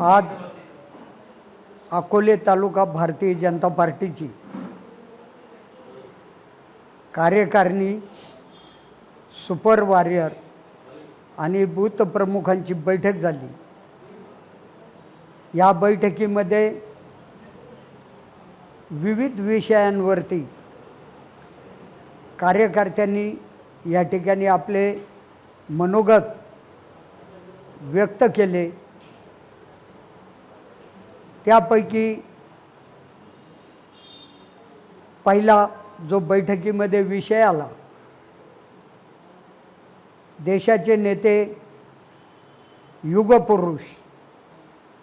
आज अकोले तालुका भारतीय जनता पार्टीची कार्यकारिणी सुपर वॉरियर आणि बूथ प्रमुखांची बैठक झाली. या बैठकीमध्ये विविध विषयांवरती कार्यकर्त्यांनी या ठिकाणी आपले मनोगत व्यक्त केले. त्यापैकी पहिला जो बैठकीमध्ये विषय आला देशाचे नेते युगपुरुष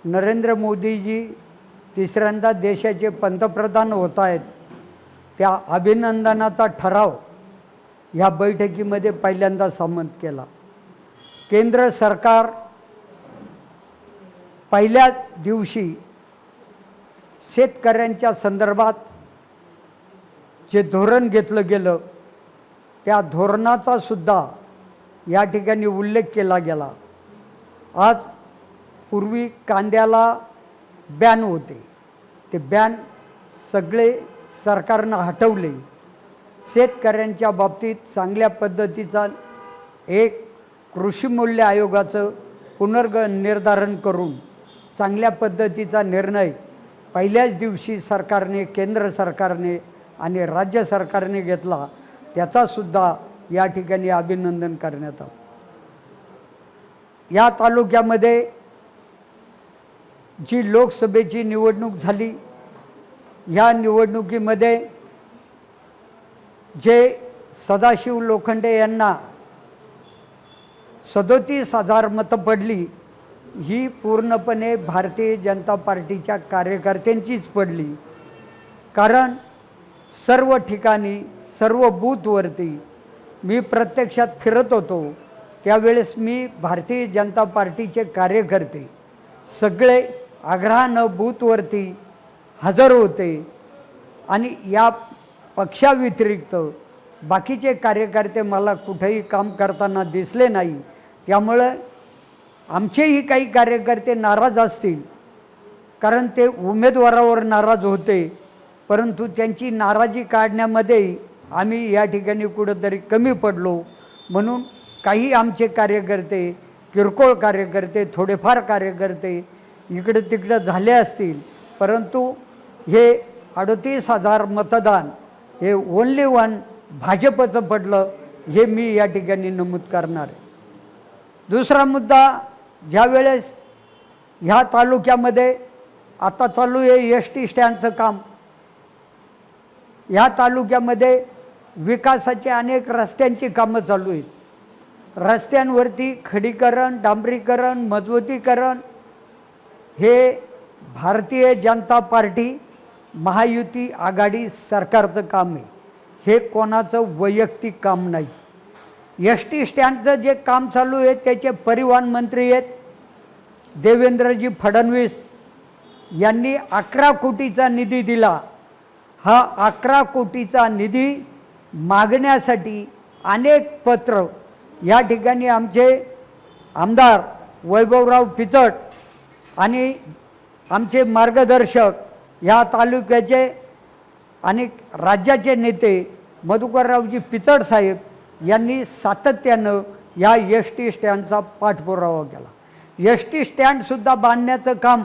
नरेंद्र मोदीजी तिसऱ्यांदा देशाचे पंतप्रधान होत आहेत त्या अभिनंदनाचा ठराव ह्या बैठकीमध्ये पहिल्यांदा संमत केला. केंद्र सरकार पहिल्याच दिवशी शेतकऱ्यांच्या संदर्भात जे धोरण घेतलं गेलं त्या धोरणाचा सुद्धा या ठिकाणी उल्लेख केला गेला. आज पूर्वी कांद्याला बॅन होते. ते बॅन सगळे सरकारनं हटवले. शेतकऱ्यांच्या बाबतीत चांगल्या पद्धतीचा एक कृषी मूल्य आयोगाचं पुनर्ग निर्धारण करून चांगल्या पद्धतीचा निर्णय पहिल्याच दिवशी सरकारने केंद्र सरकारने आणि राज्य सरकारने घेतला त्याचासुद्धा या ठिकाणी अभिनंदन करण्यात आलं. या तालुक्यामध्ये जी लोकसभेची निवडणूक झाली ह्या निवडणुकीमध्ये जे सदाशिव लोखंडे यांना सदोतीस हजार मतं पडली ही पूर्णपणे भारतीय जनता पार्टीच्या कार्यकर्त्यांचीच पडली. कारण सर्व ठिकाणी सर्व बूथवरती मी प्रत्यक्षात फिरत होतो. त्यावेळेस मी भारतीय जनता पार्टीचे कार्यकर्ते. सगळे आग्रहानं बूथवरती हजर होते. आणि या पक्षाव्यतिरिक्त बाकीचे कार्यकर्ते मला कुठेही काम करताना दिसले नाही. त्यामुळं आमचेही काही कार्यकर्ते नाराज असतील कारण ते उमेदवारावर नाराज होते परंतु त्यांची नाराजी काढण्यामध्ये आम्ही या ठिकाणी कुठंतरी कमी पडलो. म्हणून काही आमचे कार्यकर्ते किरकोळ कार्यकर्ते थोडेफार कार्यकर्ते इकडं तिकडं झाले असतील परंतु हे अडतीस हजार मतदान हे ओनली वन भाजपचं पडलं हे मी या ठिकाणी नमूद करणार आहे. दुसरा मुद्दा ज्यावेळेस ह्या तालुक्यामध्ये आता चालू आहे एस टी स्टँडचं काम. ह्या तालुक्यामध्ये विकासाचे अनेक रस्त्यांची कामं चालू आहेत. रस्त्यांवरती खडीकरण डांबरीकरण मजबूतीकरण हे भारतीय जनता पार्टी महायुती आघाडी सरकारचं काम आहे. हे कोणाचं वैयक्तिक काम नाही. एस टी स्टँडचं जे काम चालू आहे त्याचे परिवहन मंत्री आहेत. देवेंद्रजी फडणवीस यांनी अकरा कोटीचा निधी दिला. हा अकरा कोटीचा निधी मागण्यासाठी अनेक पत्र या ठिकाणी आमचे आमदार वैभवराव पिचट आणि आमचे मार्गदर्शक या तालुक्याचे आणि राज्याचे नेते मधुकररावजी पिचड साहेब यांनी सातत्यानं या एस टी स्टँडचा पाठपुरावा केला. एस टी स्टँडसुद्धा बांधण्याचं काम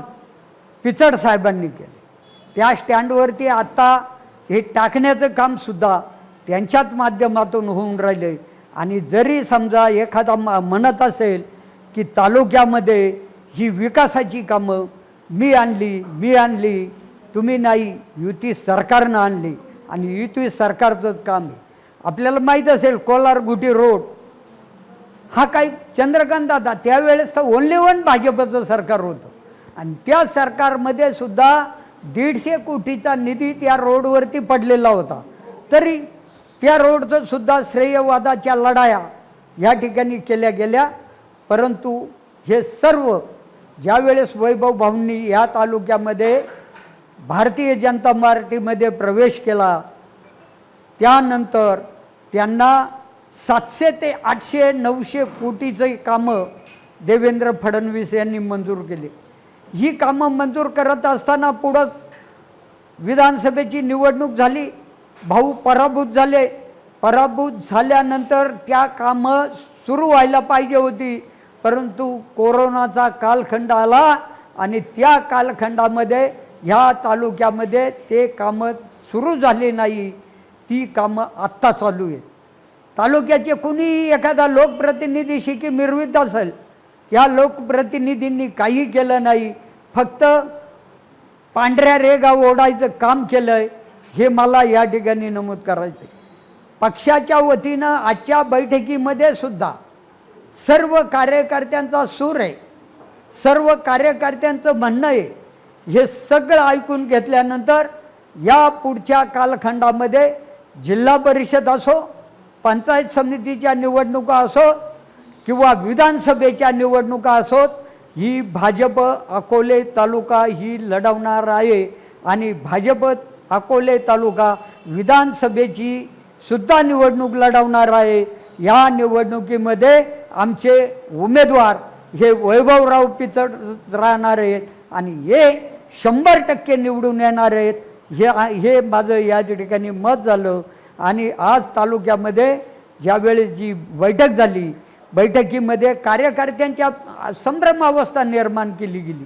पिचड साहेबांनी केलं. त्या स्टँडवरती आत्ता हे टाकण्याचं कामसुद्धा त्यांच्याच माध्यमातून होऊन राहिले. आणि जरी समजा एखादा म म्हणत असेल की तालुक्यामध्ये ही विकासाची कामं मी आणली मी आणली तुम्ही नाही युती सरकारनं आणली आणि युती सरकारचंच काम आहे. आपल्याला माहीत असेल कोलार गुटी रोड. हा काही चंद्रकांत दादा त्यावेळेस तर ओनली वन भाजपचं सरकार होतं. आणि त्या सरकारमध्ये सुद्धा दीडशे कोटीचा निधी त्या रोडवरती पडलेला होता. तरी त्या रोडचं सुद्धा श्रेयवादाच्या लढाया या ठिकाणी केल्या गेल्या. परंतु हे सर्व ज्यावेळेस वैभव भाऊंनी या तालुक्यामध्ये भारतीय जनता पार्टीमध्ये प्रवेश केला त्यानंतर त्यांना सातशे ते आठशे नऊशे कोटीचे कामं देवेंद्र फडणवीस यांनी मंजूर केले. ही कामं मंजूर करत असताना पुढं विधानसभेची निवडणूक झाली भाऊ पराभूत झाले. पराभूत झाल्यानंतर त्या कामं सुरू व्हायला पाहिजे होती परंतु कोरोनाचा कालखंड आला आणि त्या कालखंडामध्ये ह्या तालुक्यामध्ये ते कामं सुरू झाली नाही. ती कामं आत्ता चालू आहेत तालुक्याचे कुणीही एखादा लोकप्रतिनिधी शिकी मिरवित असेल या लोकप्रतिनिधींनी काही केलं नाही फक्त पांढऱ्या रेगा ओढायचं काम केलं आहे हे मला या ठिकाणी नमूद करायचं आहे. पक्षाच्या वतीनं आजच्या बैठकीमध्ये सुद्धा सर्व कार्यकर्त्यांचा सूर आहे सर्व कार्यकर्त्यांचं म्हणणं आहे हे सगळं ऐकून घेतल्यानंतर या पुढच्या कालखंडामध्ये जिल्हा परिषद असो पंचायत समितीच्या निवडणुका असो किंवा विधानसभेच्या निवडणुका असोत ही भाजप अकोले तालुका ही लढवणार आहे. आणि भाजप अकोले तालुका विधानसभेची सुद्धा निवडणूक लढवणार आहे. या निवडणुकीमध्ये आमचे उमेदवार हे वैभवराव पिचड राहणार आहेत. आणि हे शंभर टक्के निवडून येणार आहेत. हे हे माझं या ठिकाणी मत झालं आणि आज तालुक्यामध्ये ज्यावेळेस जी बैठक झाली बैठकीमध्ये कार्यकर्त्यांच्या संभ्रमावस्था निर्माण केली गेली.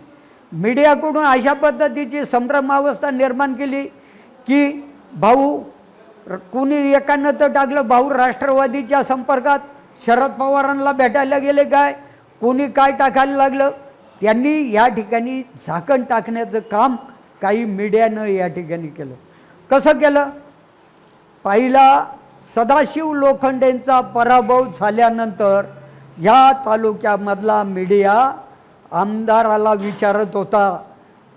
मीडियाकडून अशा पद्धतीची संभ्रमावस्था निर्माण केली की भाऊ कुणी एकानं तर टाकलं भाऊ राष्ट्रवादीच्या संपर्कात शरद पवारांना भेटायला गेले काय? कोणी काय टाकायला लागलं? त्यांनी या ठिकाणी झाकण टाकण्याचं काम काही मीडियानं या ठिकाणी केलं. कसं केलं? पहिला सदाशिव लोखंडेंचा पराभव झाल्यानंतर ह्या तालुक्यामधला मीडिया आमदाराला विचारत होता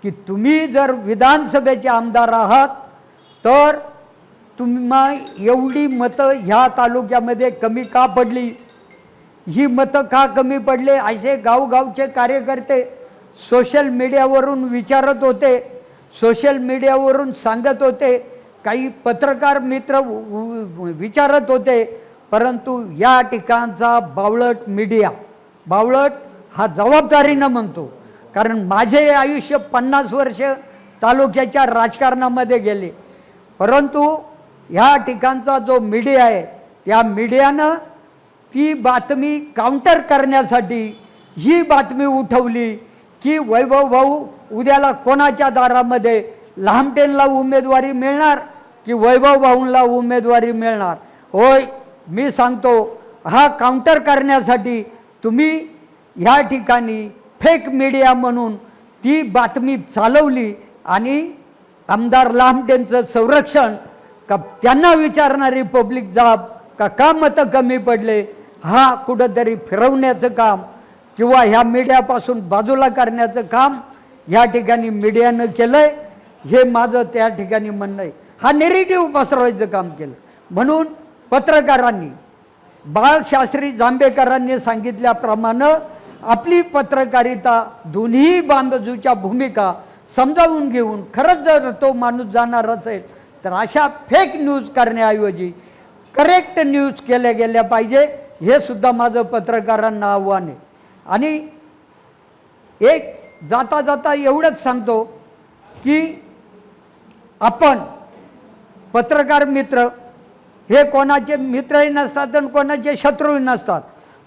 की तुम्ही जर विधानसभेचे आमदार आहात तर तुम्हा एवढी मतं ह्या तालुक्यामध्ये कमी का पडली? ही मतं का कमी पडले? असे गावगावचे कार्यकर्ते सोशल मीडियावरून विचारत होते. सोशल मीडियावरून सांगत होते काही पत्रकार मित्र विचारत होते परंतु या ठिकाणचा बावळट मीडिया बावळट हा जबाबदारीनं म्हणतो कारण माझे आयुष्य पन्नास वर्ष तालुक्याच्या राजकारणामध्ये गेले. परंतु ह्या ठिकाणचा जो मीडिया आहे त्या मीडियानं ती बातमी काउंटर करण्यासाठी ही बातमी उठवली की वैभव भाऊ उद्याला कोणाच्या दारामध्ये लहामटेनला उमेदवारी मिळणार की वैभव भाऊंला उमेदवारी मिळणार? होय मी सांगतो हा काउंटर करण्यासाठी तुम्ही ह्या ठिकाणी फेक मीडिया म्हणून ती बातमी चालवली आणि आमदार लामटेंचं संरक्षण का त्यांना विचारणारी पब्लिक जाब का का मतं कमी पडले? हा कुठंतरी फिरवण्याचं काम किंवा ह्या मीडियापासून बाजूला करण्याचं काम या ठिकाणी मीडियानं केलं आहे हे माझं त्या ठिकाणी म्हणणं आहे. हा नेरेटिव्ह पसरवायचं काम केलं. म्हणून पत्रकारांनी बाळशास्त्री जांभेकरांनी सांगितल्याप्रमाणे आपली पत्रकारिता दोन्ही बांधजूच्या भूमिका समजावून घेऊन खरंच जर तो माणूस जाणार असेल तर अशा फेक न्यूज करण्याऐवजी करेक्ट न्यूज केल्या गेल्या पाहिजे हे सुद्धा माझं पत्रकारांना आव्हान आहे. आणि एक जाता जाता एवढंच सांगतो की आपण पत्रकार मित्र हे कोणाचे मित्रही नसतात आणि कोणाचे शत्रूही नसतात.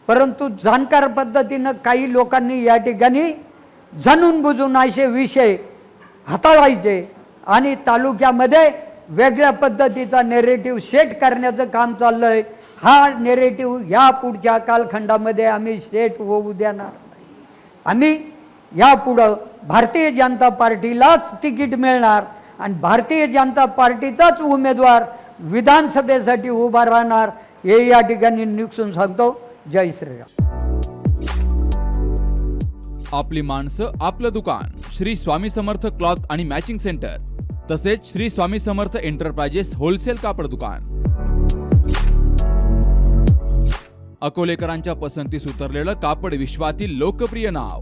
परंतु जाणकार पद्धतीनं काही लोकांनी या ठिकाणी जाणून बुजून असे विषय हाताळायचे आणि तालुक्यामध्ये वेगळ्या पद्धतीचा नेरेटिव्ह सेट करण्याचं काम चाललं आहे हा नेरेटिव्ह या पुढच्या कालखंडामध्ये आम्ही सेट होऊ देणार नाही. आम्ही यापुढं भारतीय जनता पार्टीलाच तिकीट मिळणार आणि भारतीय जनता पार्टीचाच उमेदवार विधानसभेसाठी उभा राहणार हे या ठिकाणी निक्षून सांगतो. जय श्रीराम. आपली माणसं आपलं दुकान श्री स्वामी समर्थ क्लॉथ आणि मॅचिंग सेंटर तसेच श्री स्वामी समर्थ एंटरप्राइजेस होलसेल कापड दुकान. अकोलेकरांच्या पसंतीस उतरलेलं कापड विश्वातील लोकप्रिय नाव